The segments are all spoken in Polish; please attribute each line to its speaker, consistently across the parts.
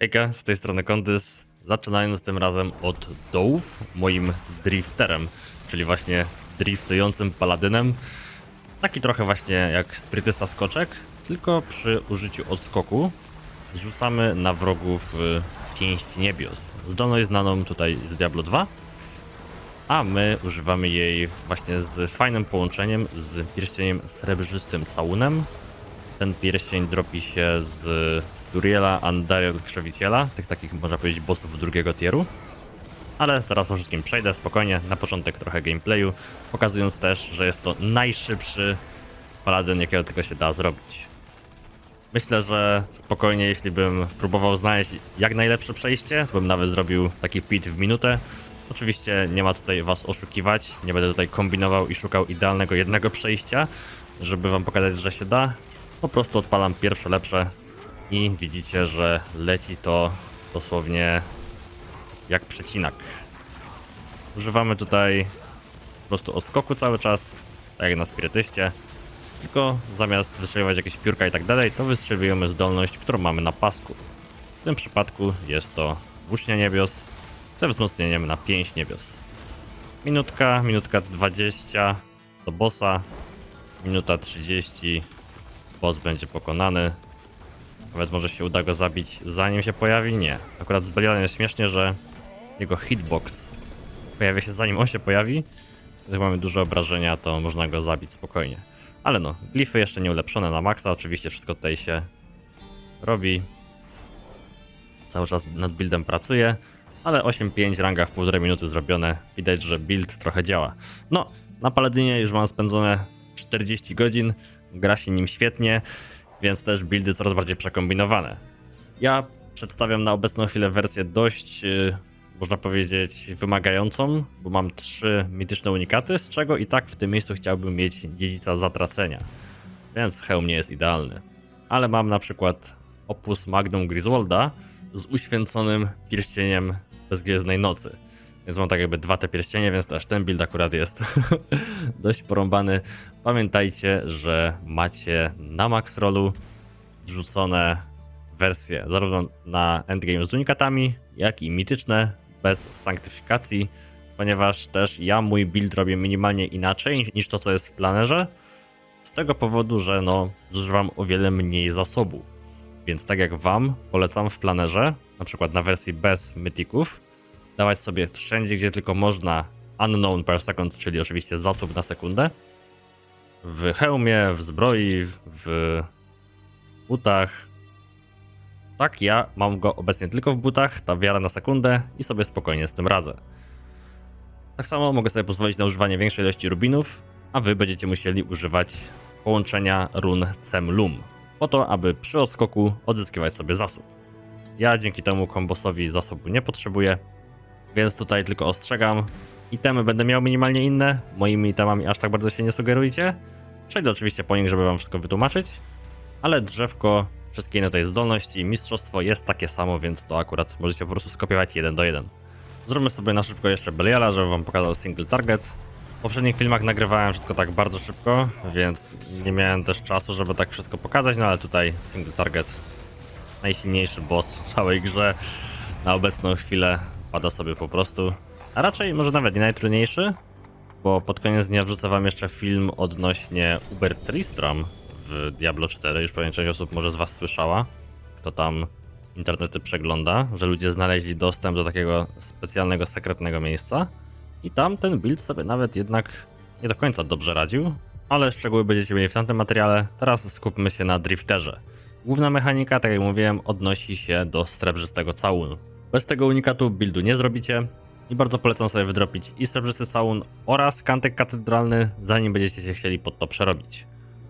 Speaker 1: Hejka, z tej strony Kondys. Zaczynając tym razem od dołów, moim drifterem, czyli właśnie driftującym paladynem. Taki trochę właśnie jak sprytysta skoczek, tylko przy użyciu odskoku zrzucamy na wrogów y, pięść niebios. Zdolność znaną tutaj z Diablo 2, a my używamy jej właśnie z fajnym połączeniem z pierścieniem srebrzystym całunem, ten pierścień dropi się z Duriela, Andariel, Krzewiciela, tych takich można powiedzieć bossów drugiego tieru. Ale zaraz po wszystkim przejdę spokojnie, na początek trochę gameplayu, pokazując też, że jest to najszybszy paladyn, jakiego tylko się da zrobić. Myślę, że spokojnie, jeśli bym próbował znaleźć jak najlepsze przejście, to bym nawet zrobił taki pit w minutę. Oczywiście nie ma tutaj was oszukiwać, nie będę tutaj kombinował i szukał idealnego jednego przejścia, żeby wam pokazać, że się da. Po prostu odpalam pierwsze lepsze i widzicie, że leci to dosłownie jak przecinak. Używamy tutaj po prostu odskoku cały czas, tak jak na spirytyście. Tylko zamiast wystrzeliwać jakieś piórka i tak dalej, to wystrzeliwujemy zdolność, którą mamy na pasku. W tym przypadku jest to włócznia niebios ze wzmocnieniem na pięść niebios. Minutka, minutka 20 do bossa, minuta 30 boss będzie pokonany. Nawet może się uda go zabić zanim się pojawi? Nie. Akurat z Belialem jest śmiesznie, że jego hitbox pojawia się zanim on się pojawi. Jak mamy duże obrażenia, to można go zabić spokojnie. Ale no, glify jeszcze nie ulepszone na maksa, oczywiście wszystko tutaj się robi. Cały czas nad buildem pracuję, ale 8-5 ranga w półtorej minuty zrobione. Widać, że build trochę działa. No, na Paladynie już mam spędzone 40 godzin, gra się nim świetnie, więc też buildy coraz bardziej przekombinowane. Ja przedstawiam na obecną chwilę wersję dość, yy, można powiedzieć, wymagającą, bo mam trzy mityczne unikaty, z czego i tak w tym miejscu chciałbym mieć dziedzica zatracenia, więc hełm nie jest idealny. Ale mam na przykład opus Magnum Griswolda z uświęconym pierścieniem bezgwiezdnej nocy. Więc mam tak jakby dwa te pierścienie, więc też ten build akurat jest dość porąbany. Pamiętajcie, że macie na max rollu wrzucone wersje zarówno na endgame z unikatami, jak i mityczne bez sanktyfikacji, ponieważ też ja mój build robię minimalnie inaczej niż to, co jest w planerze. Z tego powodu, że no, zużywam o wiele mniej zasobu. Więc tak jak wam polecam w planerze, na przykład na wersji bez mytików, dawać sobie wszędzie, gdzie tylko można unknown per second, czyli oczywiście zasób na sekundę. W hełmie, w zbroi, w butach. Tak, ja mam go obecnie tylko w butach, ta wiara na sekundę i sobie spokojnie z tym radzę. Tak samo mogę sobie pozwolić na używanie większej ilości rubinów, a wy będziecie musieli używać połączenia run Cem-Lum, po to, aby przy odskoku odzyskiwać sobie zasób. Ja dzięki temu kombosowi zasobu nie potrzebuję, więc tutaj tylko ostrzegam. Itemy będę miał minimalnie inne, moimi itemami aż tak bardzo się nie sugerujcie. Przejdę oczywiście po nich, żeby wam wszystko wytłumaczyć, ale drzewko, wszystkie inne tej zdolności, mistrzostwo jest takie samo, więc to akurat możecie po prostu skopiować jeden do jeden. Zróbmy sobie na szybko jeszcze Beliala, żeby wam pokazał single target. W poprzednich filmach nagrywałem wszystko tak bardzo szybko, więc nie miałem też czasu, żeby tak wszystko pokazać, no ale tutaj single target, najsilniejszy boss w całej grze na obecną chwilę pada sobie po prostu. A raczej może nawet nie najtrudniejszy, bo pod koniec dnia wrzucę wam jeszcze film odnośnie Uber Tristram w Diablo 4. Już pewnie część osób może z was słyszała, kto tam internety przegląda, że ludzie znaleźli dostęp do takiego specjalnego, sekretnego miejsca i tam ten build sobie nawet jednak nie do końca dobrze radził, ale szczegóły będziecie mieli w tamtym materiale. Teraz skupmy się na drifterze. Główna mechanika, tak jak mówiłem, odnosi się do srebrzystego całunu. Bez tego unikatu buildu nie zrobicie i bardzo polecam sobie wydropić i srebrzysty całun oraz kantek katedralny, zanim będziecie się chcieli pod to przerobić.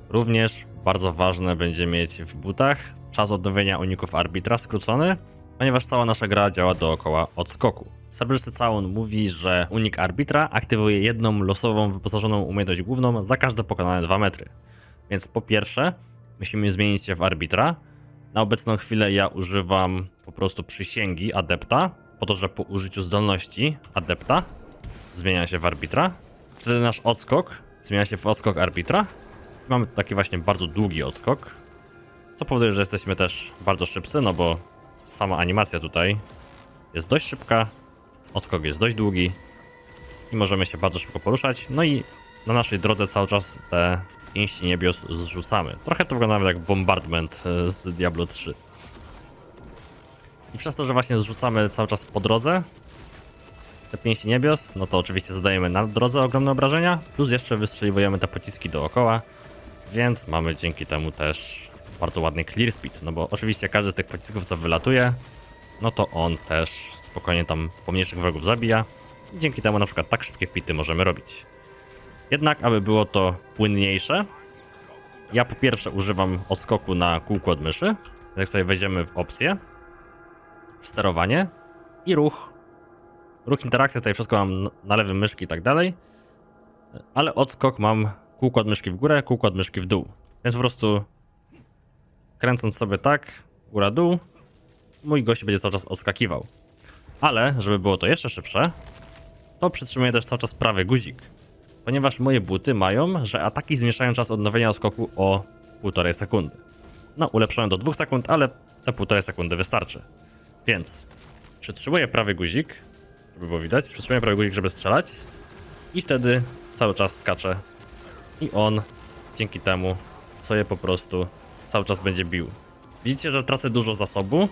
Speaker 1: Również bardzo ważne będzie mieć w butach czas odnowienia uników arbitra skrócony, ponieważ cała nasza gra działa dookoła odskoku. Srebrzysty całun mówi, że unik arbitra aktywuje jedną losową wyposażoną umiejętność główną za każde pokonane 2 metry. Więc po pierwsze, musimy zmienić się w arbitra. Na obecną chwilę ja używam po prostu przysięgi adepta, po to, że po użyciu zdolności adepta zmienia się w arbitra. Wtedy nasz odskok zmienia się w odskok arbitra. Mamy taki właśnie bardzo długi odskok, co powoduje, że jesteśmy też bardzo szybcy, no bo sama animacja tutaj jest dość szybka, odskok jest dość długi i możemy się bardzo szybko poruszać. No i na naszej drodze cały czas te pięści niebios zrzucamy. Trochę to wygląda jak bombardment e, z Diablo 3. I przez to, że właśnie zrzucamy cały czas po drodze te pięści niebios, no to oczywiście zadajemy na drodze ogromne obrażenia, plus jeszcze wystrzeliwujemy te pociski dookoła, więc mamy dzięki temu też bardzo ładny clear speed, no bo oczywiście każdy z tych pocisków co wylatuje, no to on też spokojnie tam pomniejszych wrogów zabija. I dzięki temu na przykład tak szybkie pity możemy robić. Jednak, aby było to płynniejsze, ja po pierwsze używam odskoku na kółko od myszy. Jak sobie wejdziemy w opcję, sterowanie i ruch. Ruch interakcja, tutaj wszystko mam na lewym myszki i tak dalej. Ale odskok mam kółko od myszki w górę, kółko od myszki w dół. Więc po prostu kręcąc sobie tak, góra-dół, mój gość będzie cały czas odskakiwał. Ale, żeby było to jeszcze szybsze, to przytrzymuję też cały czas prawy guzik. Ponieważ moje buty mają, że ataki zmniejszają czas odnowienia skoku o 1,5 sekundy. No, ulepszono do 2 sekund, ale te 1,5 sekundy wystarczy. Więc przytrzymuję prawy guzik, żeby było widać, przytrzymuję prawy guzik, żeby strzelać i wtedy cały czas skacze i on dzięki temu sobie po prostu cały czas będzie bił. Widzicie, że tracę dużo zasobu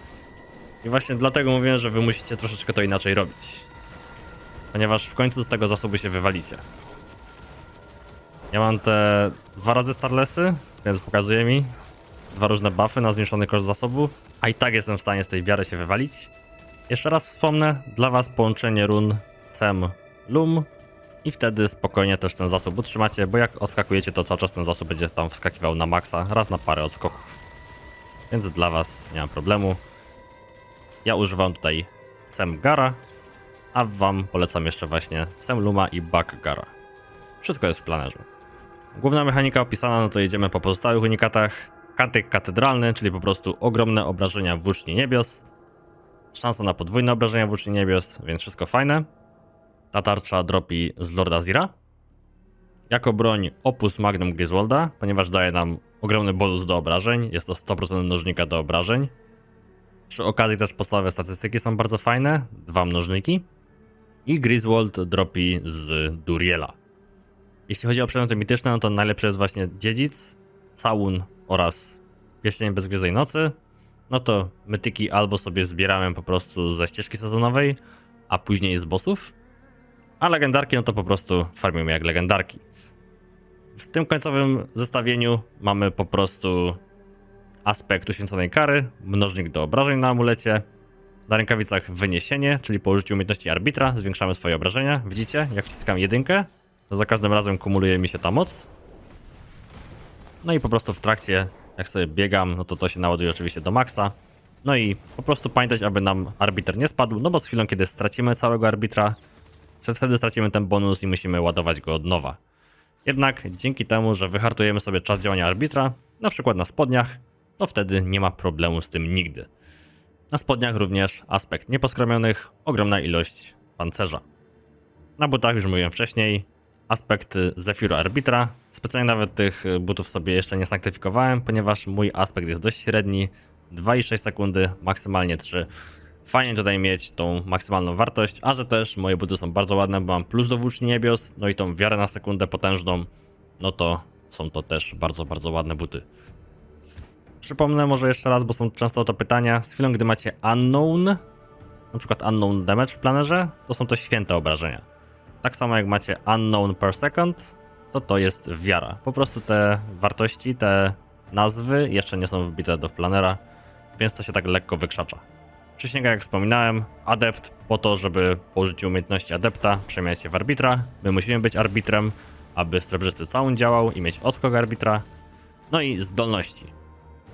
Speaker 1: i właśnie dlatego mówiłem, że wy musicie troszeczkę to inaczej robić. Ponieważ w końcu z tego zasobu się wywalicie. Ja mam te dwa razy Starlesy, więc pokazuje mi dwa różne buffy na zwiększony koszt zasobu, a i tak jestem w stanie z tej wiary się wywalić. Jeszcze raz wspomnę, dla was połączenie run Cem Lum i wtedy spokojnie też ten zasób utrzymacie, bo jak odskakujecie, to cały czas ten zasób będzie tam wskakiwał na maksa, raz na parę odskoków. Więc dla was nie ma problemu. Ja używam tutaj Cem Gara, a wam polecam jeszcze właśnie Cem Luma i Bug Gara. Wszystko jest w planerze. Główna mechanika opisana, no to jedziemy po pozostałych unikatach. Kantyk katedralny, czyli po prostu ogromne obrażenia włóczni niebios. Szansa na podwójne obrażenia włóczni niebios, więc wszystko fajne. Ta tarcza dropi z Lorda Zira. Jako broń Opus Magnum Griswolda, ponieważ daje nam ogromny bonus do obrażeń. Jest to 100% mnożnika do obrażeń. Przy okazji też podstawowe statystyki są bardzo fajne. Dwa mnożniki. I Griswold dropi z Duriela. Jeśli chodzi o przedmioty mityczne, no to najlepszy jest właśnie Dziedzic, Całun oraz Pierścień Bezgryznej Nocy. No to mytyki albo sobie zbierałem po prostu ze ścieżki sezonowej, a później z bossów. A legendarki, no to po prostu farmimy jak legendarki. W tym końcowym zestawieniu mamy po prostu aspekt uświęconej kary, mnożnik do obrażeń na amulecie, na rękawicach wyniesienie, czyli po użyciu umiejętności arbitra zwiększamy swoje obrażenia. Widzicie, jak wciskam jedynkę, to za każdym razem kumuluje mi się ta moc. No i po prostu w trakcie, jak sobie biegam, no to to się naładuje oczywiście do maksa. No i po prostu pamiętać, aby nam arbiter nie spadł, no bo z chwilą, kiedy stracimy całego arbitra, wtedy stracimy ten bonus i musimy ładować go od nowa. Jednak dzięki temu, że wyhartujemy sobie czas działania arbitra, na przykład na spodniach, to wtedy nie ma problemu z tym nigdy. Na spodniach również aspekt nieposkromionych, ogromna ilość pancerza. Na butach już mówiłem wcześniej, aspekt Zephyro Arbitra. Specjalnie nawet tych butów sobie jeszcze nie sanktyfikowałem, ponieważ mój aspekt jest dość średni, 2,6 sekundy, maksymalnie 3. Fajnie tutaj mieć tą maksymalną wartość, a że też moje buty są bardzo ładne, bo mam plus do włóczni niebios, no i tą wiarę na sekundę potężną, no to są to też bardzo, bardzo ładne buty. Przypomnę może jeszcze raz, bo są często o to pytania. Z chwilą, gdy macie unknown, na przykład unknown damage w planerze, to są to święte obrażenia. Tak samo jak macie unknown per second, to to jest wiara. Po prostu te wartości, te nazwy jeszcze nie są wbite do planera, więc to się tak lekko wykrzacza. Przysięga, jak wspominałem, adept po to, żeby po użyciu umiejętności adepta przemieniać się w arbitra. My musimy być arbitrem, aby srebrzysty całun działał i mieć odskok arbitra. No i zdolności.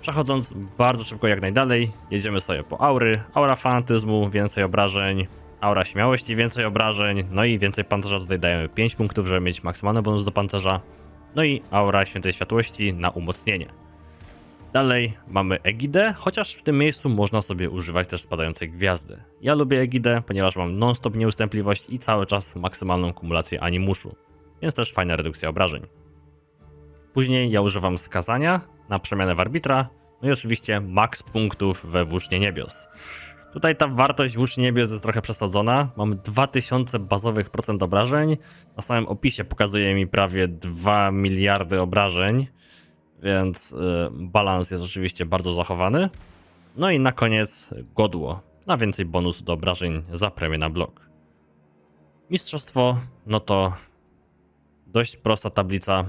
Speaker 1: Przechodząc bardzo szybko jak najdalej, jedziemy sobie po aury. Aura fanatyzmu, więcej obrażeń. Aura śmiałości, więcej obrażeń. No i więcej pancerza, tutaj dajemy 5 punktów, żeby mieć maksymalny bonus do pancerza. No i aura świętej światłości na umocnienie. Dalej mamy Egidę, chociaż w tym miejscu można sobie używać też spadającej gwiazdy. Ja lubię Egidę, ponieważ mam non-stop nieustępliwość i cały czas maksymalną kumulację animuszu, więc też fajna redukcja obrażeń. Później ja używam skazania na przemianę w arbitra No i oczywiście max punktów we Włócznie Niebios. Tutaj ta wartość Włóczni Niebios jest trochę przesadzona. Mamy 2000 bazowych procent obrażeń. Na samym opisie pokazuje mi prawie 2 miliardy obrażeń, więc y, balans jest oczywiście bardzo zachowany. No i na koniec godło. Na więcej bonus do obrażeń za premię na blok. Mistrzostwo, no to dość prosta tablica,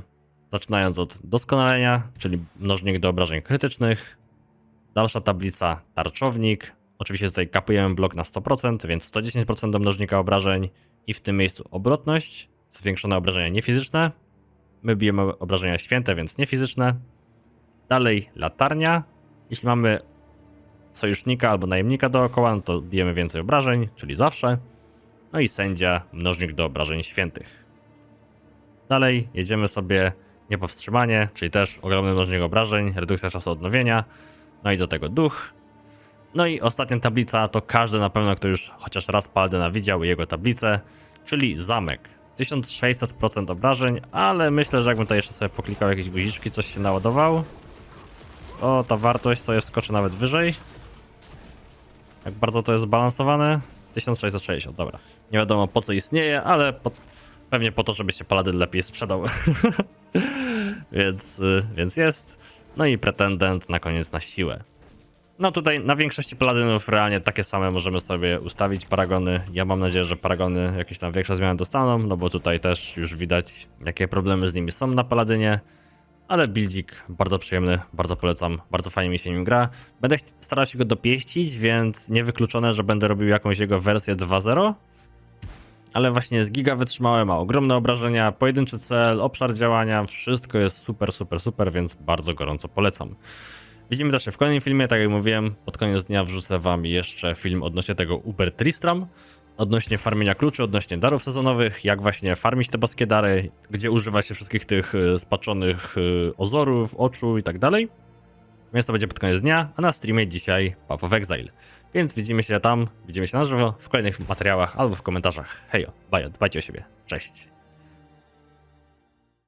Speaker 1: zaczynając od doskonalenia, czyli mnożnik do obrażeń krytycznych. Dalsza tablica tarczownik. Oczywiście tutaj kapujemy blok na 100%, więc 110% do mnożnika obrażeń i w tym miejscu obrotność, zwiększone obrażenia niefizyczne. My bijemy obrażenia święte, więc niefizyczne. Dalej latarnia. Jeśli mamy sojusznika albo najemnika dookoła, no to bijemy więcej obrażeń, czyli zawsze. No i sędzia, mnożnik do obrażeń świętych. Dalej jedziemy sobie niepowstrzymanie, czyli też ogromny mnożnik obrażeń, redukcja czasu odnowienia, no i do tego duch. No i ostatnia tablica to każdy na pewno, kto już chociaż raz Paladyna widział jego tablicę, czyli zamek. 1600% obrażeń, ale myślę, że jakbym tutaj jeszcze sobie poklikał jakieś guziczki, coś się naładował. O, ta wartość sobie wskoczy nawet wyżej. Jak bardzo to jest zbalansowane? 1660, dobra. Nie wiadomo po co istnieje, ale po, pewnie po to, żeby się Paladyn lepiej sprzedał. więc, y, więc jest. No i pretendent na koniec na siłę. No tutaj na większości paladynów realnie takie same możemy sobie ustawić paragony. Ja mam nadzieję, że paragony jakieś tam większe zmiany dostaną, no bo tutaj też już widać jakie problemy z nimi są na paladynie. Ale buildzik bardzo przyjemny, bardzo polecam, bardzo fajnie mi się nim gra. Będę starał się go dopieścić, więc niewykluczone, że będę robił jakąś jego wersję 2.0. Ale właśnie jest giga wytrzymałe, ma ogromne obrażenia, pojedynczy cel, obszar działania, wszystko jest super, super, super, więc bardzo gorąco polecam. Widzimy też się w kolejnym filmie, tak jak mówiłem, pod koniec dnia wrzucę wam jeszcze film odnośnie tego Uber Tristram, odnośnie farmienia kluczy, odnośnie darów sezonowych, jak właśnie farmić te boskie dary, gdzie używa się wszystkich tych y, spaczonych y, ozorów, oczu i tak dalej. Więc to będzie pod koniec dnia, a na streamie dzisiaj Path of Exile. Więc widzimy się tam, widzimy się na żywo w kolejnych materiałach albo w komentarzach. Hejo, bajo, dbajcie o siebie, cześć.